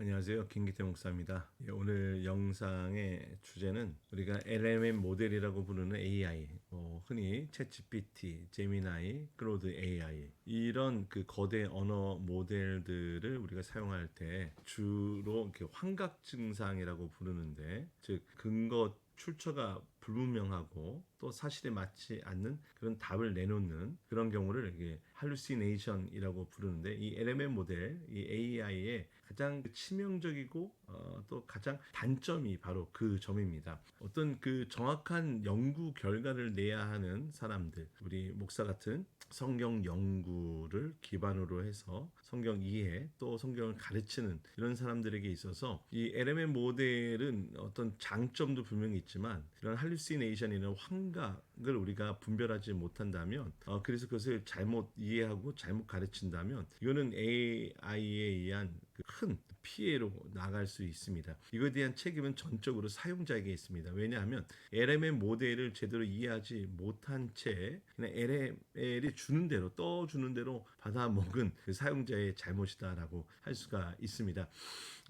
안녕하세요. 김기태 목사입니다. 예, 오늘 영상의 주제는 우리가 LLM 모델이라고 부르는 AI, 어, 흔히 챗GPT, 제미나이, 클로드 AI 이런 그 거대 언어 모델들을 우리가 사용할 때 주로 환각 증상이라고 부르는데 즉 근거 출처가 불분명하고 또 사실에 맞지 않는 그런 답을 내놓는 그런 경우를 이게 할루시네이션이라고 부르는데 이 LMM 모델, 이 AI의 가장 치명적이고 어, 또 가장 단점이 바로 그 점입니다. 어떤 그 정확한 연구 결과를 내야 하는 사람들, 우리 목사 같은 성경 연구를 기반으로 해서 성경 이해 또 성경을 가르치는 이런 사람들에게 있어서 이 LMM 모델은 어떤 장점도 분명히 있지만 이런 할루시네이션이나 환각을 우리가 분별하지 못한다면 어, 그래서 그것을 잘못 이해하고 잘못 가르친다면 이거는 AI에 의한 그큰 피해로 나갈 수 있습니다. 이거에 대한 책임은 전적으로 사용자에게 있습니다. 왜냐하면 LMM 모델을 제대로 이해하지 못한 채 그냥 LML이 주는 대로 떠주는 대로 받아 먹은 그 사용자의 잘못이다라고 할 수가 있습니다.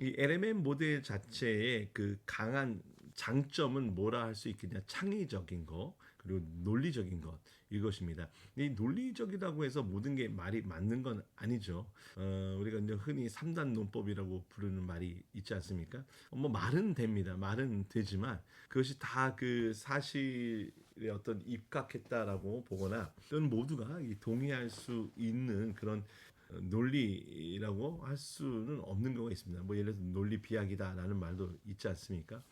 이 LMM 모델 자체의 그 강한 장점은 뭐라 할 수 있겠냐? 창의적인 거 그리고 논리적인 것 이것입니다. 이 논리적이라고 해서 모든 게 말이 맞는 건 아니죠. 어, 우리가 이제 흔히 3단 논법이라고 부르는 말이 있지 않습니까? 어, 뭐 말은 됩니다. 말은 되지만 그것이 다 그 사실에 어떤 입각했다라고 보거나 또는 모두가 이 동의할 수 있는 그런 논리라고 할 수는 없는 경우가 있습니다. 뭐 예를 들어서 논리 비약이다라는 말도 있지 않습니까?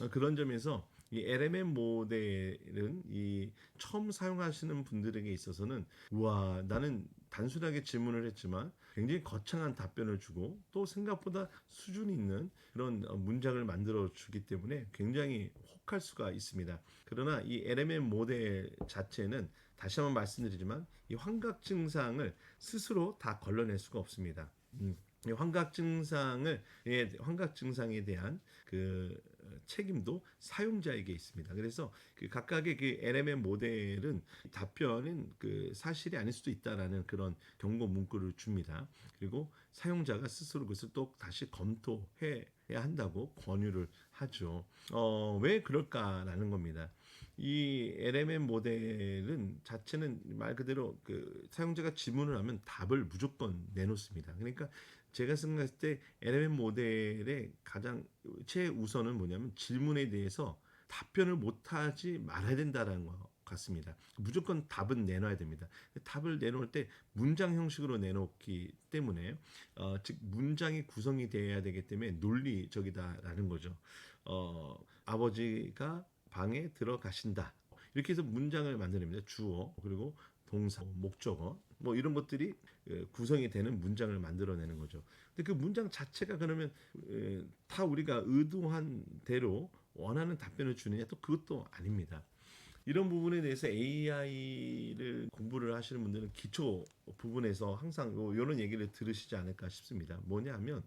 어, 그런 점에서 이 LMM 모델은 이 처음 사용하시는 분들에게 있어서는 우와 나는 단순하게 질문을 했지만 굉장히 거창한 답변을 주고 또 생각보다 수준 있는 그런 어, 문장을 만들어 주기 때문에 굉장히 혹할 수가 있습니다. 그러나 이 LMM 모델 자체는 다시 한번 말씀드리지만 이 환각 증상을 스스로 다 걸러낼 수가 없습니다. 음. 이 환각 증상을 예, 환각 증상에 대한 그 책임도 사용자에게 있습니다. 그래서 그 각각의 그 LMM 모델은 답변은 그 사실이 아닐 수도 있다라는 그런 경고 문구를 줍니다. 그리고 사용자가 스스로 그것을 또 다시 검토해 야 한다고 권유를 하죠. 어, 왜 그럴까라는 겁니다. 이 LMM 모델은 자체는 말 그대로 그 사용자가 질문을 하면 답을 무조건 내놓습니다. 그러니까 제가 생각했을 때 LMM 모델의 가장 최우선은 뭐냐면 질문에 대해서 답변을 못하지 말아야 된다라는 거 같습니다. 무조건 답은 내놔야 됩니다. 답을 내놓을 때 문장 형식으로 내놓기 때문에 어, 즉 문장이 구성이 되어야 되기 때문에 논리적이다라는 거죠. 어, 아버지가 방에 들어가신다. 이렇게 해서 문장을 만들어냅니다. 주어 그리고 동사, 목적어 뭐 이런 것들이 구성이 되는 문장을 만들어내는 거죠. 근데 그 문장 자체가 그러면 다 우리가 의도한 대로 원하는 답변을 주느냐 또 그것도 아닙니다. 이런 부분에 대해서 AI를 공부를 하시는 분들은 기초 부분에서 항상 이런 얘기를 들으시지 않을까 싶습니다. 뭐냐면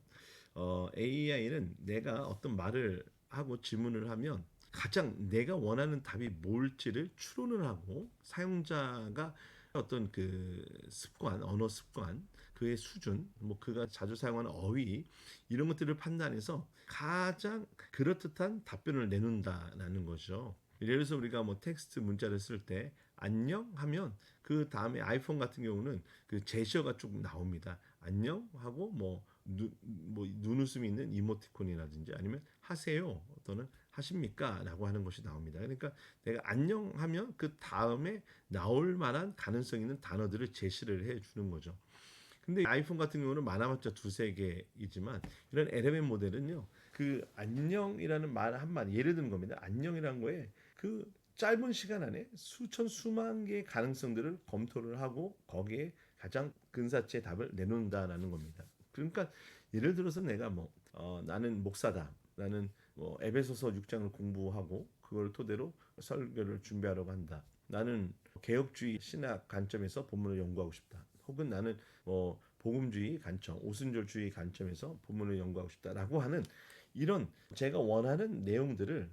어, AI는 내가 어떤 말을 하고 질문을 하면 가장 내가 원하는 답이 뭘지를 추론을 하고 사용자가 어떤 그 습관, 언어 습관, 그의 수준, 뭐 그가 자주 사용하는 어휘 이런 것들을 판단해서 가장 그럴듯한 답변을 내놓는다라는 거죠. 예를 들어서 우리가 뭐 텍스트 문자를 쓸 때 안녕 하면 그 다음에 아이폰 같은 경우는 그 제시어가 쭉 나옵니다. 안녕 하고 뭐, 눈, 뭐 눈웃음이 있는 이모티콘이라든지 아니면 하세요 또는 하십니까 라고 하는 것이 나옵니다. 그러니까 내가 안녕 하면 그 다음에 나올 만한 가능성 있는 단어들을 제시를 해 주는 거죠. 근데 아이폰 같은 경우는 많아봤자 두세 개이지만 이런 LMM 모델은요 그 안녕이라는 말 한마디 예를 드는 겁니다 안녕이란 거에 그 짧은 시간 안에 수천 수만 개의 가능성들을 검토를 하고 거기에 가장 근사치의 답을 내놓는다라는 겁니다 그러니까 예를 들어서 내가 뭐 어, 나는 목사다 나는 뭐 에베소서 6장을 공부하고 그걸 토대로 설교를 준비하려고 한다 나는 개혁주의 신학 관점에서 본문을 연구하고 싶다. 혹은 나는 뭐 복음주의 관점, 오순절주의 관점에서 본문을 연구하고 싶다라고 하는 이런 제가 원하는 내용들을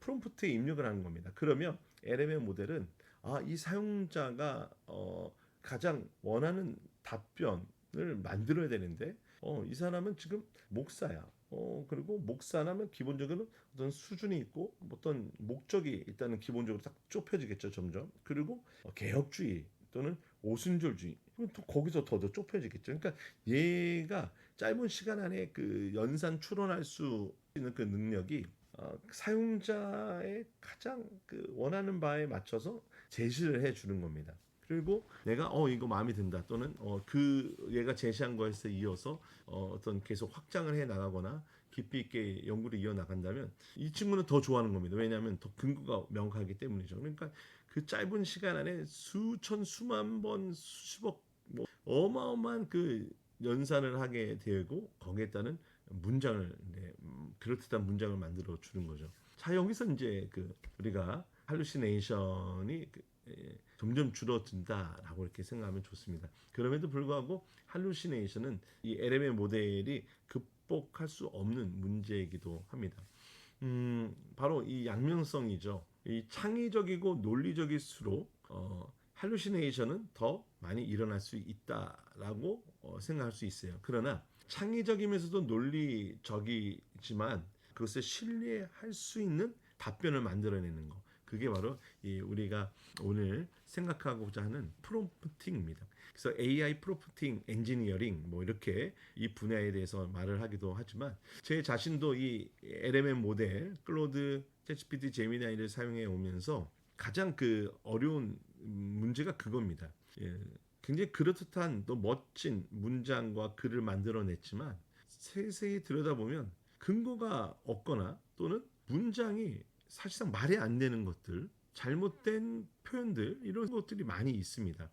프롬프트에 입력을 하는 겁니다. 그러면 LMM 모델은 아, 이 사용자가 어, 가장 원하는 답변 을 만들어야 되는데 어, 이 사람은 지금 목사야. 어, 그리고 목사라면 기본적으로 어떤 수준이 있고 어떤 목적이 일단은 기본적으로 딱 좁혀지겠죠, 점점. 그리고 어, 개혁주의 또는 오순절주의. 또 거기서 더 더 좁혀지겠죠. 그러니까 얘가 짧은 시간 안에 그 연산 추론할 수 있는 그 능력이 어, 사용자의 가장 그 원하는 바에 맞춰서 제시를 해 주는 겁니다. 그리고 내가 어 이거 마음에 든다 또는 어 그 얘가 제시한 거에서 이어서 어, 어떤 계속 확장을 해 나가거나 깊이 있게 연구를 이어 나간다면 이 친구는 더 좋아하는 겁니다. 왜냐하면 더 근거가 명확하기 때문이죠. 그러니까 그 짧은 시간 안에 수천 수만 번 수십억 뭐 어마어마한 그 연산을 하게 되고 거기에 따른 문장을 네, 음, 그럴듯한 문장을 만들어 주는 거죠. 자 여기서 이제 그 우리가 할루시네이션이 그, 예, 점점 줄어든다라고 이렇게 생각하면 좋습니다. 그럼에도 불구하고 할루시네이션은 이 LM의 모델이 극복할 수 없는 문제이기도 합니다. 음, 바로 이 양면성이죠. 이 창의적이고 논리적일수록 어, 할루시네이션은 더 많이 일어날 수 있다라고 어, 생각할 수 있어요. 그러나 창의적이면서도 논리적이지만 그것을 신뢰할 수 있는 답변을 만들어내는 거. 그게 바로 이 우리가 오늘 생각하고자 하는 프롬프팅입니다. 그래서 AI 프롬프팅 엔지니어링 뭐 이렇게 이 분야에 대해서 말을 하기도 하지만 제 자신도 이 LMM 모델 클로드 챗GPT 제미나이를 사용해 오면서 가장 그 어려운 문제가 그겁니다. 예, 굉장히 그럴듯한 또 멋진 문장과 글을 만들어냈지만 세세히 들여다보면 근거가 없거나 또는 문장이 사실상 말이 안 되는 것들, 잘못된 표현들 이런 것들이 많이 있습니다.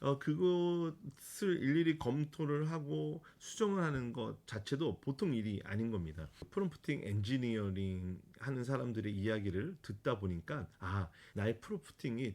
어, 그것을 일일이 검토를 하고 수정을 하는 것 자체도 보통 일이 아닌 겁니다. 프롬프팅 엔지니어링 하는 사람들의 이야기를 듣다 보니까 아 나의 프롬프팅이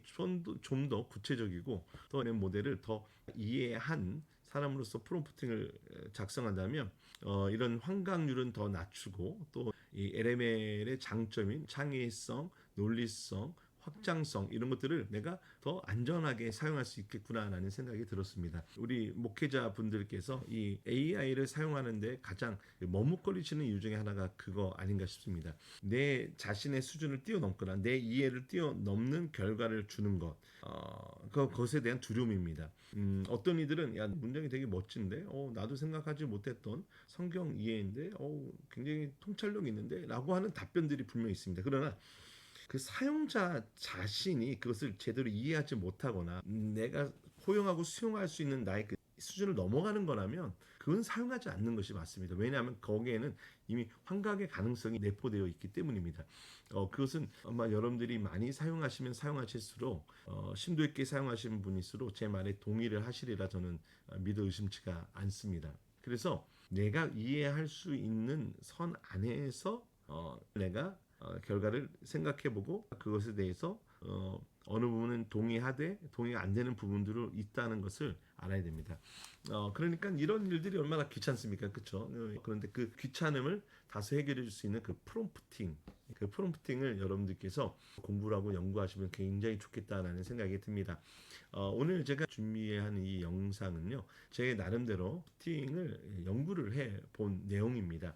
좀더 구체적이고 또내 모델을 더 이해한 사람으로서 프롬프팅을 작성한다면 어, 이런 환각률은 더 낮추고 또 이 LML의 장점인 창의성, 논리성, 확장성 이런 것들을 내가 더 안전하게 사용할 수 있겠구나라는 생각이 들었습니다. 우리 목회자 분들께서 이 AI를 사용하는데 가장 머뭇거리시는 이유 중에 하나가 그거 아닌가 싶습니다. 내 자신의 수준을 뛰어넘거나 내 이해를 뛰어넘는 결과를 주는 것, 어, 그 것에 대한 두려움입니다. 음, 어떤 이들은 야 문장이 되게 멋진데, 어, 나도 생각하지 못했던 성경 이해인데, 어, 굉장히 통찰력 있는데라고 하는 답변들이 분명히 있습니다. 그러나 그 사용자 자신이 그것을 제대로 이해하지 못하거나 내가 포용하고 수용할 수 있는 나의 그 수준을 넘어가는 거라면 그건 사용하지 않는 것이 맞습니다. 왜냐하면 거기에는 이미 환각의 가능성이 내포되어 있기 때문입니다. 어, 그것은 아마 여러분들이 많이 사용하시면 사용하실수록 어, 심도 있게 사용하시는 분일수록 제 말에 동의를 하시리라 저는 믿어 의심치가 않습니다. 그래서 내가 이해할 수 있는 선 안에서 어, 내가 어, 결과를 생각해보고 그것에 대해서 어, 어느 부분은 동의하되 동의가 안 되는 부분들이 있다는 것을 알아야 됩니다. 어, 그러니까 이런 일들이 얼마나 귀찮습니까, 그렇죠? 그런데 그 귀찮음을 다소 해결해 줄 수 있는 그 프롬프팅, 그 프롬프팅을 여러분들께서 공부를 하고 연구하시면 굉장히 좋겠다라는 생각이 듭니다. 어, 오늘 제가 준비한 이 영상은요, 제 나름대로 프팅을 연구를 해 본 내용입니다.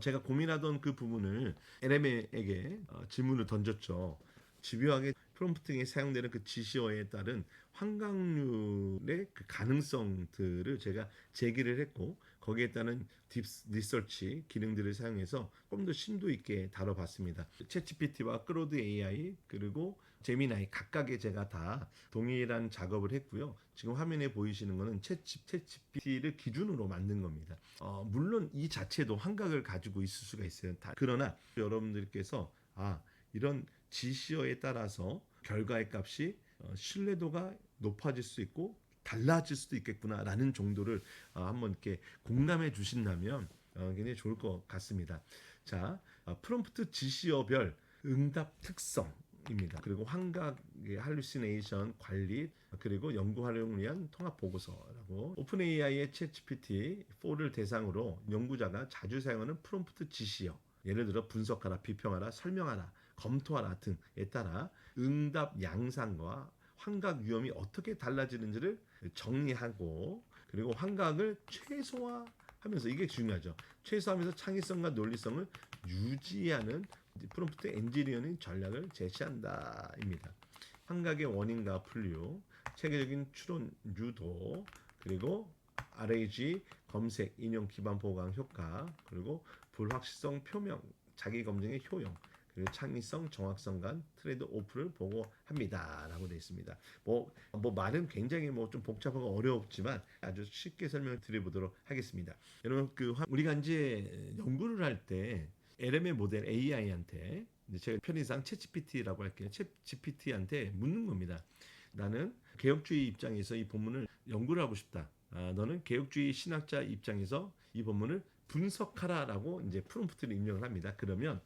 제가 고민하던 그 부분을 LM에게 어, 질문을 던졌죠. 집요하게 프롬프팅에 사용되는 그 지시어에 따른 환각률의 그 가능성들을 제가 제기를 했고 거기에 따른 딥 리서치 기능들을 사용해서 좀 더 심도 있게 다뤄봤습니다. 챗GPT와 크로드 AI 그리고 제미나이 각각의 제가 다 동일한 작업을 했고요. 지금 화면에 보이시는 거는 챗GPT를 기준으로 만든 겁니다. 어, 물론 이 자체도 환각을 가지고 있을 수가 있어요. 다, 그러나 여러분들께서 아 이런 지시어에 따라서 결과의 값이 어, 신뢰도가 높아질 수 있고 달라질 수도 있겠구나라는 정도를 어, 한번 이렇게 공감해 주신다면 어, 굉장히 좋을 것 같습니다. 자, 프롬프트 지시어별 응답 특성 입니다. 그리고 환각의 할루시네이션 관리 그리고 연구 활용을 위한 통합 보고서라고 오픈 AI의 챗GPT 4를 대상으로 연구자가 자주 사용하는 프롬프트 지시어 예를 들어 분석하라, 비평하라, 설명하라, 검토하라 등에 따라 응답 양상과 환각 위험이 어떻게 달라지는지를 정리하고 그리고 환각을 최소화할 하면서 이게 중요하죠. 최소화하면서 창의성과 논리성을 유지하는 프롬프트 엔지니어링 전략을 제시한다입니다. 환각의 원인과 분류, 체계적인 추론 유도, 그리고 RAG 검색 인용 기반 보강 효과, 그리고 불확실성 표명 자기 검증의 효용, 그리고 창의성, 정확성 간 트레이드 오프를 보고 합니다라고 되어 있습니다. 뭐, 뭐 말은 굉장히 뭐 좀 복잡하고 어렵지만 아주 쉽게 설명을 드려보도록 하겠습니다. 여러분 그 화- 우리가 이제 연구를 할 때 LM의 모델 AI한테 제가 편의상 챗GPT라고 할게요. 챗GPT한테 묻는 겁니다. 나는 개혁주의 입장에서 이 본문을 연구를 하고 싶다. 아, 너는 개혁주의 신학자 입장에서 이 본문을 분석하라라고 이제 프롬프트를 입력을 합니다. 그러면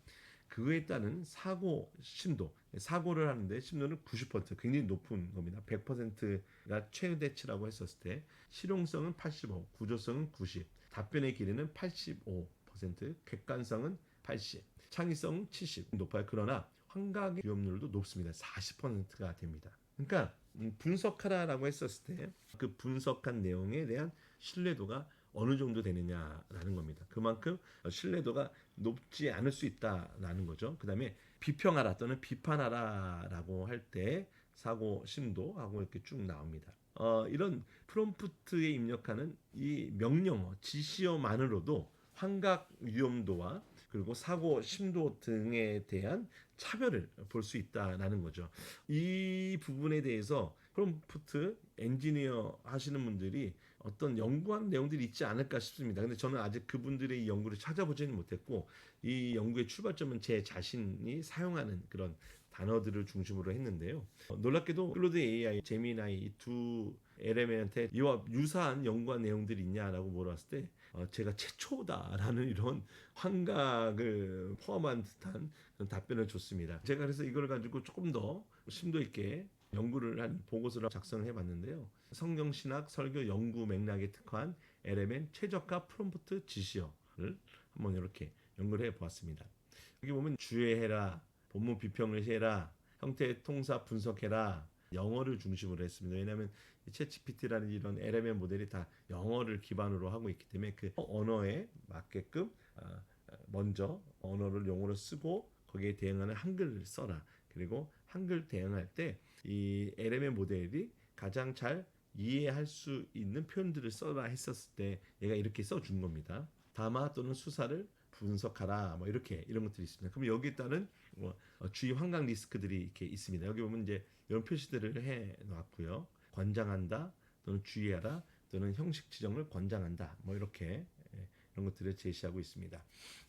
그에 따른 사고 심도, 사고를 하는데 심도는 90% 굉장히 높은 겁니다. 100%가 최대치라고 했었을 때 실용성은 85, 구조성은 90, 답변의 길이는 85%, 객관성은 80, 창의성 70 높아요. 그러나 환각의 위험률도 높습니다. 40%가 됩니다. 그러니까 이 분석하라라고 했었을 때 그 분석한 내용에 대한 신뢰도가 어느 정도 되느냐라는 겁니다. 그만큼 신뢰도가 높지 않을 수 있다라는 거죠. 그 다음에 비평하라 또는 비판하라라고 할 때 사고 심도하고 이렇게 쭉 나옵니다. 어, 이런 프롬프트에 입력하는 이 명령어, 지시어만으로도 환각 위험도와 그리고 사고 심도 등에 대한 차별을 볼 수 있다라는 거죠. 이 부분에 대해서 프롬프트 엔지니어 하시는 분들이 어떤 연구한 내용들이 있지 않을까 싶습니다. 근데 저는 아직 그분들의 이 연구를 찾아보지는 못했고 이 연구의 출발점은 제 자신이 사용하는 그런 단어들을 중심으로 했는데요. 어, 놀랍게도 클로드 AI, 제미나이 이 두 LM한테 이와 유사한 연구한 내용들이 있냐라고 물어봤을 때 어, 제가 최초다라는 이런 환각을 포함한 듯한 답변을 줬습니다. 제가 그래서 이걸 가지고 조금 더 심도 있게 연구를 한 보고서를 작성을 해봤는데요. 성경 신학 설교 연구 맥락에 특화한 LMN 최적화 프롬프트 지시어를 한번 이렇게 연구를 해보았습니다. 여기 보면 주의해라, 본문 비평을 해라, 형태 통사 분석해라. 영어를 중심으로 했습니다. 왜냐하면 챗GPT라는 이런 LMN 모델이 다 영어를 기반으로 하고 있기 때문에 그 언어에 맞게끔 아, 먼저 언어를 용어로 쓰고 거기에 대응하는 한글을 써라. 그리고 한글 대응할 때 이 LMN 모델이 가장 잘 이해할 수 있는 표현들을 써라 했었을 때 얘가 이렇게 써준 겁니다. 담화 또는 수사를 분석하라 뭐 이렇게 이런 것들이 있습니다. 그럼 여기에 따른 뭐 어, 주의 환각 리스크들이 이렇게 있습니다. 여기 보면 이제 이런 표시들을 해 놨고요. 권장한다 또는 주의하라 또는 형식 지정을 권장한다 뭐 이렇게 예, 이런 것들을 제시하고 있습니다.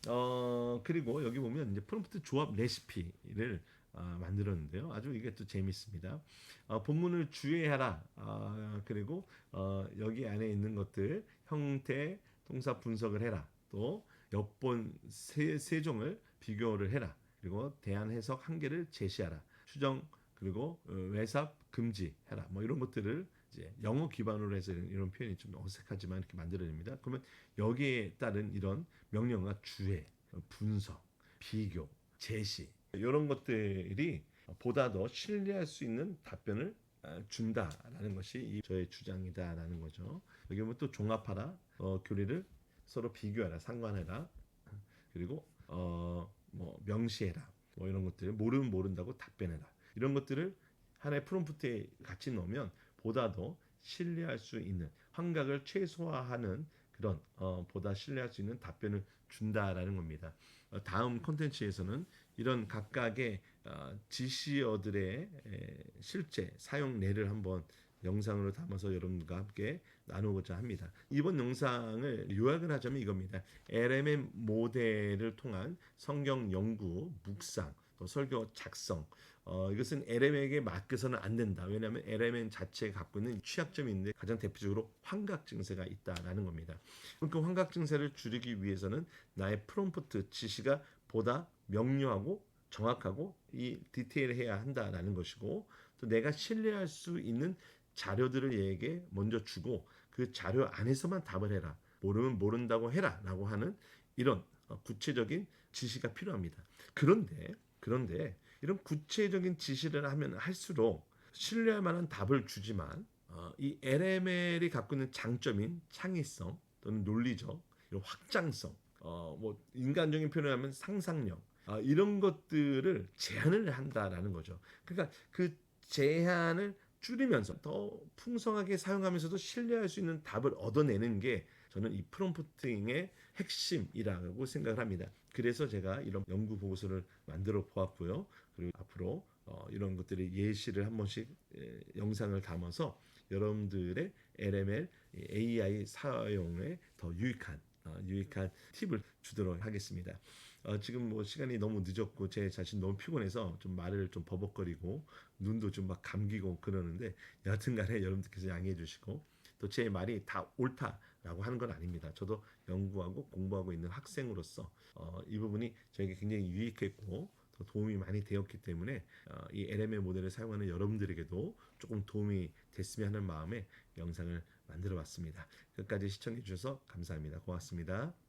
어 그리고 여기 보면 이제 프롬프트 조합 레시피를 아, 만들었는데요. 아주 이게 또 재밌습니다. 어, 본문을 주의하라. 아, 그리고 어, 여기 안에 있는 것들 형태, 동사 분석을 해라. 또 엽본 세, 세 종을 비교를 해라. 그리고 대안 해석 한계를 제시하라. 추정 그리고 어, 외삽 금지해라. 뭐 이런 것들을 이제 영어 기반으로 해서 이런, 표현이 좀 어색하지만 이렇게 만들어냅니다. 그러면 여기에 따른 이런 명령과 주의, 분석, 비교, 제시 이런 것들이 보다 더 신뢰할 수 있는 답변을 아, 준다라는 것이 이 저의 주장이다라는 거죠. 여기 보면 또 종합하라, 어, 교리를 서로 비교하라, 상관해라, 그리고 어, 뭐 명시해라, 뭐 이런 것들 모르면 모른다고 답변해라. 이런 것들을 하나의 프롬프트에 같이 넣으면 보다 더 신뢰할 수 있는 환각을 최소화하는 그런 어, 보다 신뢰할 수 있는 답변을 준다라는 겁니다. 어, 다음 콘텐츠에서는 이런 각각의 어, 지시어들의 에, 실제 사용례를 한번 영상으로 담아서 여러분과 함께 나누고자 합니다. 이번 영상을 요약을 하자면 이겁니다. LMM 모델을 통한 성경 연구, 묵상, 또 설교 작성. 어, 이것은 LM에게 맡겨서는 안 된다. 왜냐하면 LMN 자체가 갖고 있는 취약점이 있는데 가장 대표적으로 환각 증세가 있다라는 겁니다. 그 환각 증세를 줄이기 위해서는 나의 프롬프트 지시가 보다 명료하고 정확하고 이 디테일해야 한다라는 것이고 또 내가 신뢰할 수 있는 자료들을 얘에게 먼저 주고 그 자료 안에서만 답을 해라. 모르면 모른다고 해라라고 하는 이런 어, 구체적인 지시가 필요합니다. 그런데 그런데 이런 구체적인 지시를 하면 할수록 신뢰할 만한 답을 주지만 어, 이 LML이 갖고 있는 장점인 창의성 또는 논리적 이런 확장성, 어, 뭐 인간적인 표현하면 상상력, 아, 이런 것들을 제한을 한다라는 거죠. 그러니까 그 제한을 줄이면서 더 풍성하게 사용하면서도 신뢰할 수 있는 답을 얻어내는 게 저는 이 프롬프팅의 핵심이라고 생각을 합니다. 그래서 제가 이런 연구 보고서를 만들어 보았고요. 그리고 앞으로 어, 이런 것들의 예시를 한 번씩 에, 영상을 담아서 여러분들의 LML, 이 AI 사용에 더 유익한 어, 유익한 팁을 주도록 하겠습니다. 어, 지금 뭐 시간이 너무 늦었고 제 자신 너무 피곤해서 좀 말을 좀 버벅거리고 눈도 좀 막 감기고 그러는데 여하튼간에 여러분들께서 양해해 주시고 또 제 말이 다 옳다 라고 하는 건 아닙니다. 저도 연구하고 공부하고 있는 학생으로서 어, 이 부분이 저에게 굉장히 유익했고 더 도움이 많이 되었기 때문에 어, 이 LML 모델을 사용하는 여러분들에게도 조금 도움이 됐으면 하는 마음에 영상을 만들어 봤습니다. 끝까지 시청해 주셔서 감사합니다. 고맙습니다.